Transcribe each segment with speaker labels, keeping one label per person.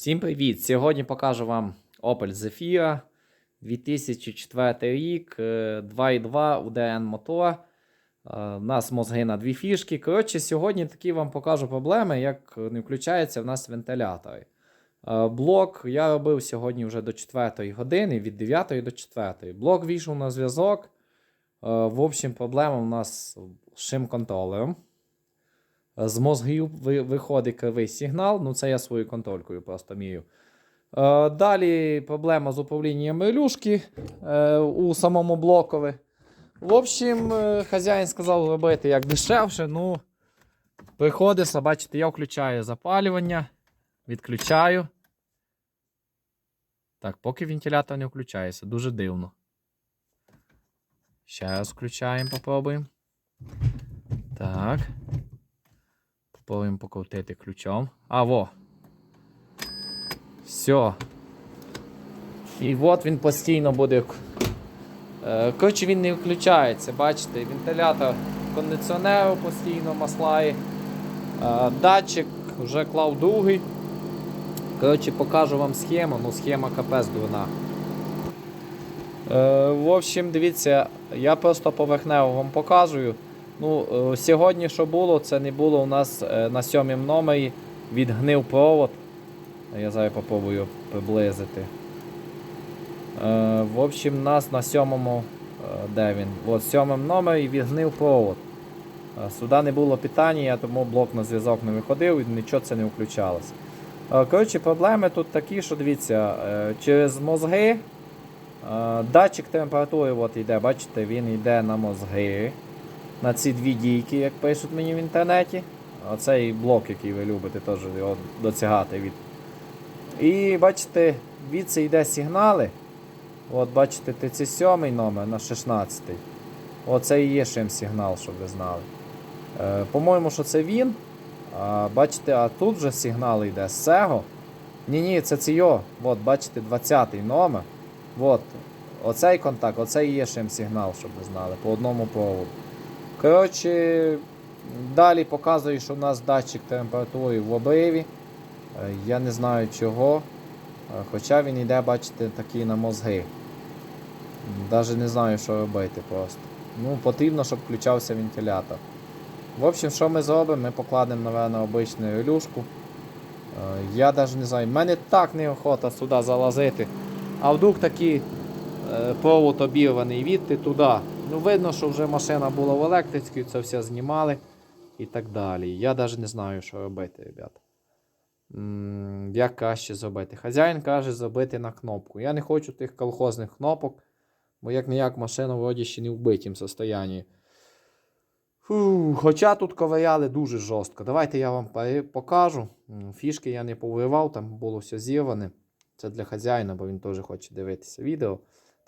Speaker 1: Всім привіт! Сьогодні покажу вам Opel Zafira 2004 рік, е, 2.2 UDN мотор. Е, У нас мозги на дві фішки. Коротше, сьогодні такі вам покажу проблеми, як не включаються в нас вентилятори. Е, Блок я робив сьогодні вже до 4 години, від 9 до 4. Блок вийшов на зв'язок. Е, В общем, проблема у нас з шим-контролером. З мозгів виходить кривий сигнал. Ну, це я своєю контролькою просто мірю. Е, Далі проблема з управлінням релюшки е, у самому блокові. В общем, е, хазяїн сказав робити як дешевше. Ну, приходиться, бачите, я включаю запалювання, відключаю. Так, поки вентилятор не включається, дуже дивно. Ще раз включаємо, попробуємо. Так. Попробуємо покрутити ключом. А, во. Все. І от він постійно буде. Е, Коротше, він не включається, бачите, вентилятор кондиціонеру постійно маслає. Е, Датчик вже клав другий. Коротше, покажу вам схему, ну схема капець дурна. Е, в общем, дивіться, я просто поверхнево вам показую. Ну, е, сьогодні, що було, це не було у нас е, на сьомому номері відгнив провод. Я зараз попробую приблизити. Е, в общем, нас на сьомому, де він? От сьомому номері відгнив провод. Сюди не було питання, тому блок на зв'язок не виходив і нічого це не включалося. Е, Коротше, проблеми тут такі, що дивіться, через мозги. Датчик температури от йде, бачите, він йде на мозги на ці дві дійки, як пишуть мені в інтернеті. Оцей блок, який ви любите, теж його доцягати від. І бачите, від це йде сигнали. От бачите, 37 номер на 16. Оце і є шим сигнал, щоб ви знали. Е, по-моєму, що це він. А, бачите, а тут вже сигнал йде з цього. Ні-ні, це цього. От, бачите, 20 номер. От. Оцей контакт, оце і є шим сигнал, щоб ви знали, по одному проводу. Коротше, далі показую, що у нас датчик температури в обриві. Е, Я не знаю чого. Е, Хоча він йде, бачите, такий на мозги. Навіть не знаю, що робити просто. Ну, потрібно, щоб включався вентилятор. В общем, що ми зробимо? Ми покладемо, напевно, обичну релюшку. Е, Я навіть не знаю, в мене так неохота сюди залазити. А вдруг такий провод обірваний відти туди. Ну, видно, що вже машина була в електриці, це все знімали і так далі. Я навіть не знаю, що робити, ребята. Як краще зробити? Хазяїн каже зробити на кнопку. Я не хочу тих колхозних кнопок, бо як ніяк машина вроді ще не в битім состоянні. Фу, хоча тут ковиряли дуже жорстко. Давайте я вам покажу. Фішки я не повиривав, там було все зірване. Це для хазяїна, бо він теж хоче дивитися відео.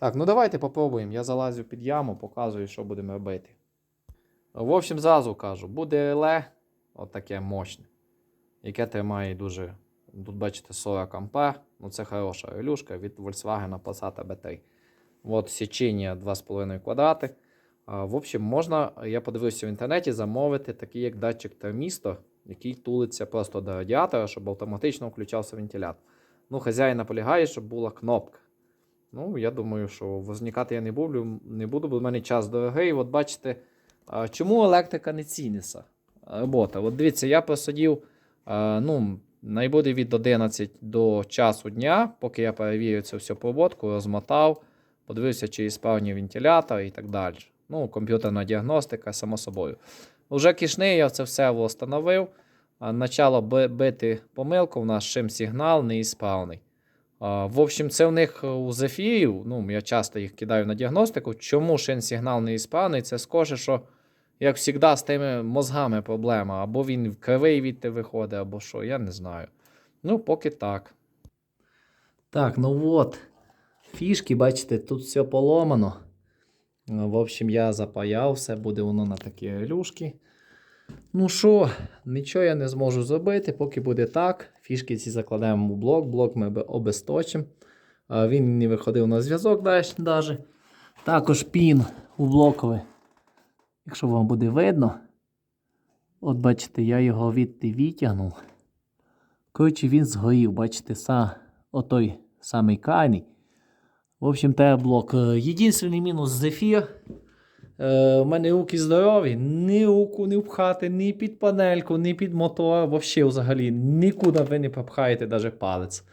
Speaker 1: Так, ну давайте попробуємо. Я залазю під яму, показую, що будемо робити. В общем, зразу кажу, буде реле, отаке мощне, яке тримає дуже. Тут бачите 40 ампер. Ну це хороша релюшка від Volkswagen Passat B3. От січення 2,5 квадрати. В общем, можна, я подивився в інтернеті, замовити такий як датчик термістор, який тулиться просто до радіатора, щоб автоматично включався вентилятор. Ну, хазяїн наполягає, щоб була кнопка. Ну, я думаю, що возникати я не буду, не буду, бо в мене час дорогий. От бачите, чому електрика не ціниться? Робота. От дивіться, я посадив, ну, найбуде від 11 до часу дня, поки я перевірю цю всю проводку, розмотав, подивився, чи справні вентилятор і так далі. Ну, комп'ютерна діагностика, само собою. Уже кишний я це все встановив. Почало бити помилку, у нас шим сигнал неісправний. В общем, це в них у Зефірів, ну, я часто їх кидаю на діагностику. Чому шин сигнал неісправний? Це скаже, що, як завжди, з тими мозгами проблема. Або він кривий відти виходить, або що, я не знаю. Ну, поки так. Так, ну от. Фішки, бачите, тут все поломано. Ну, В общем, я запаяв, все буде воно на такі релюшки. Ну що, нічого я не зможу зробити, поки буде так. Фішки ці закладемо у блок, блок ми обесточимо. Він не виходив на зв'язок навіть. Також пін у блоковий. Якщо вам буде видно, от бачите, я його відти витягнув. Коротше, він згорів, бачите, са, отой самий крайний. В общем, те блок. Е, Єдинственний мінус зефір. Е, у мене руки здорові, ні руку не впхати, ні під панельку, ні під мотор, вообще взагалі нікуди ви не попхаєте навіть палець.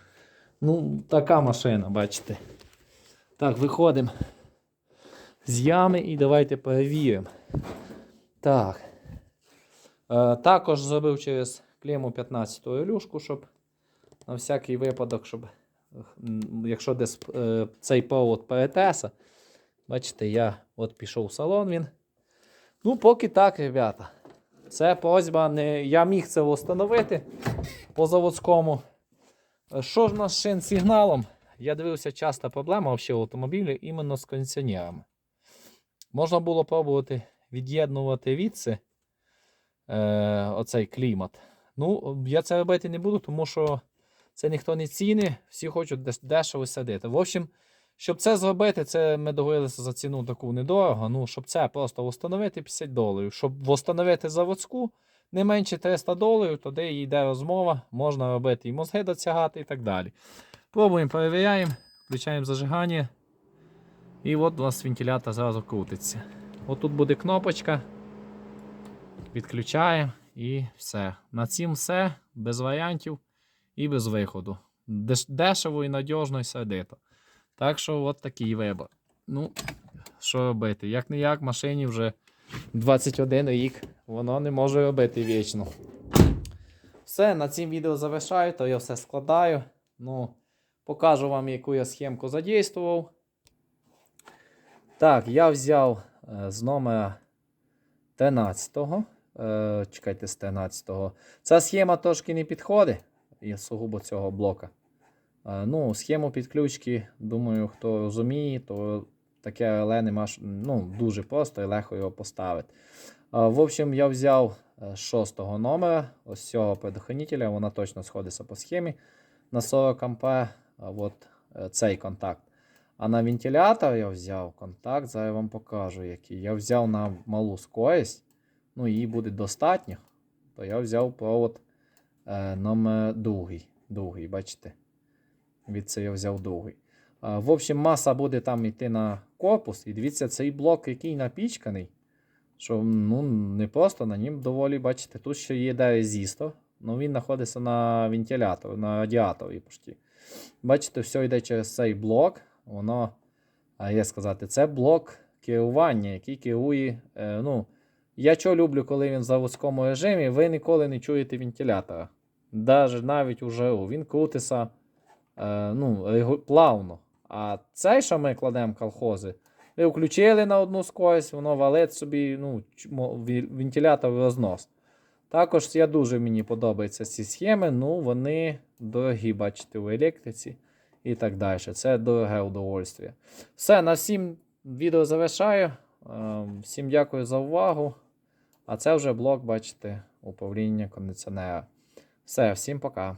Speaker 1: Ну, така машина, бачите. Так, виходимо з ями і давайте перевіримо. Так. Е, також зробив через клему 15 люшку, щоб на всякий випадок, щоб якщо десь е, цей провод перетеса, бачите, я от пішов в салон він. Ну, поки так, ребята. Це просьба не. Я міг це встановити по заводському. Е, Що ж у нас шин сигналом? Я дивився, часто проблема в автомобілі іменно з кондиціонерами. Можна було пробувати від'єднувати відси е, оцей клімат. Ну, я це робити не буду, тому що це ніхто не ціни, всі хочуть деш- дешево садити. В общем, щоб це зробити, це ми договорилися за ціну таку недорого. Ну, щоб це просто встановити 50 доларів. Щоб встановити заводську не менше 300 доларів, тоді йде розмова, можна робити і мозги доцягати і так далі. Пробуємо, перевіряємо, включаємо зажигання. І от у нас вентилятор зразу крутиться. От тут буде кнопочка. Відключаємо і все. На цім все, без варіантів і без виходу. Деш- Дешево і надіжно і сердито. Так що от такий вибір. Ну, що робити? Як не як, машині вже 21 рік, воно не може робити вічно. Все, на цім відео завершаю, то я все складаю. Ну, покажу вам, яку я схемку задействував. Так, я взяв е, з номера 13-го. Е, чекайте, з 13-го. Ця схема трошки не підходить. І сугубо цього блока. Ну, схему підключки, думаю, хто розуміє, то таке але нема ну, дуже просто і легко його поставити. В общем, я взяв е, 6-го номера, ось цього предохранителя, вона точно сходиться по схемі на 40 А. От е, цей контакт. А на вентилятор я взяв контакт, зараз я вам покажу, який. Я взяв на малу скорість, ну її буде достатньо. То я взяв провод е, номер другий. другий, бачите? Від це я взяв другий. Е, в общем, маса буде там йти на корпус. І дивіться, цей блок, який напічканий. Що ну, не просто на нім доволі, бачите, тут ще є де резистор. Ну він знаходиться на вентилятор, на радіаторі почти. Бачите, все йде через цей блок. Воно, як сказати, це блок керування, який керує. Е, ну, я що люблю, коли він в заводському режимі, ви ніколи не чуєте вентилятора. Даже навіть у жару. Він крутиться ну, плавно. А цей, що ми кладемо колхози, ви включили на одну скорість, воно валить собі ну, вентилятор рознос. Також я дуже мені подобаються ці схеми, ну вони дорогі, бачите, в електриці і так далі. Це дороге удовольствие. Все, на всім відео завершаю. Е, Всім дякую за увагу. А це вже блок, бачите, управління кондиціонера. Все, всім пока.